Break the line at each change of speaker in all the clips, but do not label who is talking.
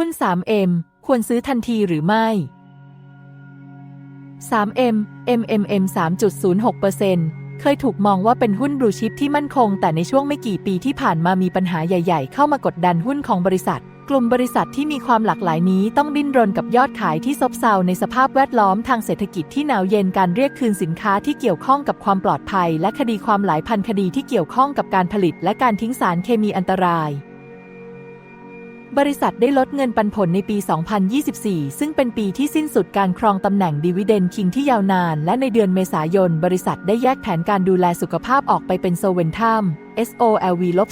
หุ้น 3M ควรซื้อทันทีหรือไม่ 3M MMM 3.06%เคยถูกมองว่าเป็นหุ้นบลูชิปที่มั่นคง แต่ในช่วงไม่กี่ปีที่ผ่านมามีปัญหาใหญ่ ๆ เข้ามากดดันหุ้นของบริษัท กลุ่มบริษัทที่มีความหลากหลายนี้ต้องดิ้นรนกับยอดขายที่ซบเซาในสภาพแวดล้อมทางเศรษฐกิจที่หนาวเย็นการเรียกคืนสินค้าที่เกี่ยวข้องกับความปลอดภัย และคดีความหลายพันคดีที่เกี่ยวข้องกับการผลิต และการทิ้งสารเคมีอันตราย บริษัทได้ลดเงินปันผลในปี 2024 ซึ่งเป็นปีที่สิ้นสุดการครองตำแหน่งดีเวเดนคิงที่ยาวนาน และในเดือนเมษายน บริษัทได้แยกแผนการดูแลสุขภาพออกไปเป็นโซเวนทัม SOLV ลบ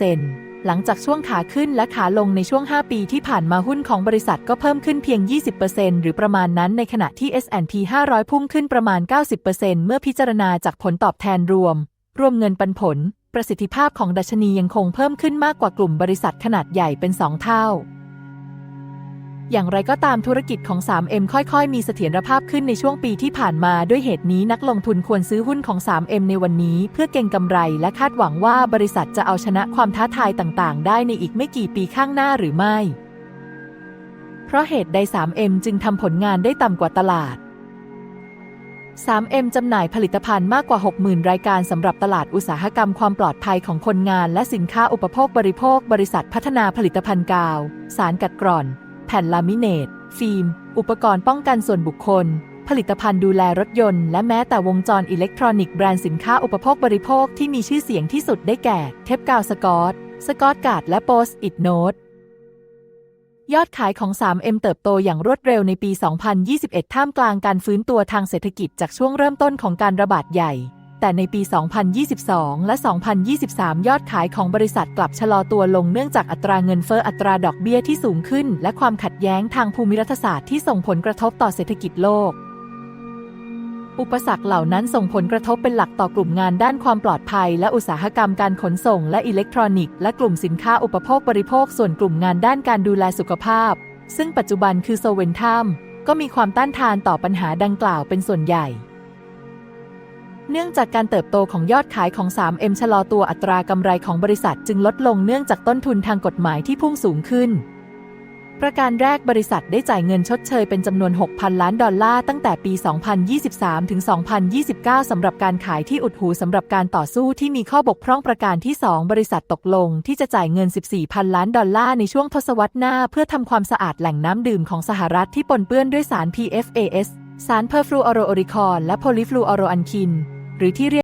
4.42%หลังจากช่วงขาขึ้นและขาลงในช่วง 5 ปีที่ผ่านมาหุ้นของบริษัทก็เพิ่มขึ้นเพียง 20%หรือประมาณนั้นในขณะที่ S&P 500 พุ่งขึ้นประมาณ 90%เมื่อพิจารณาจากผลตอบแทนรวม รวมเงินปันผล ประสิทธิภาพของดัชนียังคงเพิ่มขึ้นมากกว่ากลุ่มบริษัทขนาดใหญ่เป็น 2 เท่า อย่างไรก็ตามธุรกิจของ 3M ค่อยๆ มีเสถียรภาพขึ้นในช่วงปีที่ผ่านมาด้วยเหตุนี้นักลงทุนควรซื้อหุ้นของ 3M ในวันนี้ เพื่อเก็งกำไรและคาดหวังว่าบริษัทจะเอาชนะความท้าทายต่างๆ ได้ในอีกไม่กี่ปีข้างหน้าหรือไม่ เพราะเหตุใด 3M จึงทำผลงานได้ต่ำกว่าตลาด 3M จำหน่ายผลิตภัณฑ์มากกว่า 60,000 รายการสำหรับตลาดอุตสาหกรรมความปลอดภัยของคนงานและสินค้าอุปโภคบริโภค บริษัทพัฒนาผลิตภัณฑ์กาว สารกัดกร่อน แผ่นลามิเนต ฟิล์ม อุปกรณ์ป้องกันส่วนบุคคล ผลิตภัณฑ์ดูแลรถยนต์ และแม้แต่วงจรอิเล็กทรอนิกส์แบรนด์สินค้าอุปโภคบริโภคที่มีชื่อเสียงที่สุดได้แก่ เทปกาวสกอต สกอตการ์ดและโปสอิดโนต ยอดขายของ 3M เติบโตอย่างรวดเร็วในปี 2021 ท่ามกลางการฟื้นตัวทางเศรษฐกิจจากช่วงเริ่มต้นของการระบาดใหญ่ แต่ในปี 2022 และ 2023 ยอดขายของบริษัทกลับชะลอตัวลงเนื่องจากอัตราเงินเฟ้ออัตราดอกเบี้ยที่สูงขึ้น และความขัดแย้งทางภูมิรัฐศาสตร์ที่ส่งผลกระทบต่อเศรษฐกิจโลก อุปสรรคเหล่านั้นส่งผลกระทบเป็นหลักต่อกลุ่มงานด้านความปลอดภัย และอุตสาหกรรมการขนส่งและอิเล็กทรอนิกส์และกลุ่มสินค้าอุปโภคบริโภคส่วนกลุ่มงานด้านการดูแลสุขภาพ ซึ่งปัจจุบันคือโซเวนทัมก็มีความต้านทานต่อปัญหาดังกล่าวเป็นส่วนใหญ่ เนื่องจากการเติบโตของยอดขายของ 3M ชะลอตัวอัตรากำไรของบริษัทจึงลดลงเนื่องจากต้นทุนทางกฎหมายที่พุ่งสูงขึ้น ประการแรกบริษัทได้จ่ายเงินชดเชยเป็นจำนวน 6,000 ล้านดอลลาร์ตั้งแต่ปี 2023 ถึง 2029 สำหรับการขายที่อุดหูสำหรับการต่อสู้ที่มีข้อบกพร่องประการที่ 2 บริษัทตกลงที่จะจ่ายเงิน 14,000 ล้านดอลลาร์ในช่วงทศวรรษหน้า เพื่อทำความสะอาดแหล่งน้ำดื่มของสหรัฐที่ปนเปื้อนด้วยสาร PFAS สารเพอร์ฟลูออโรออริคอนและโพลิฟลูออโรอันคิน หรือที่เรียก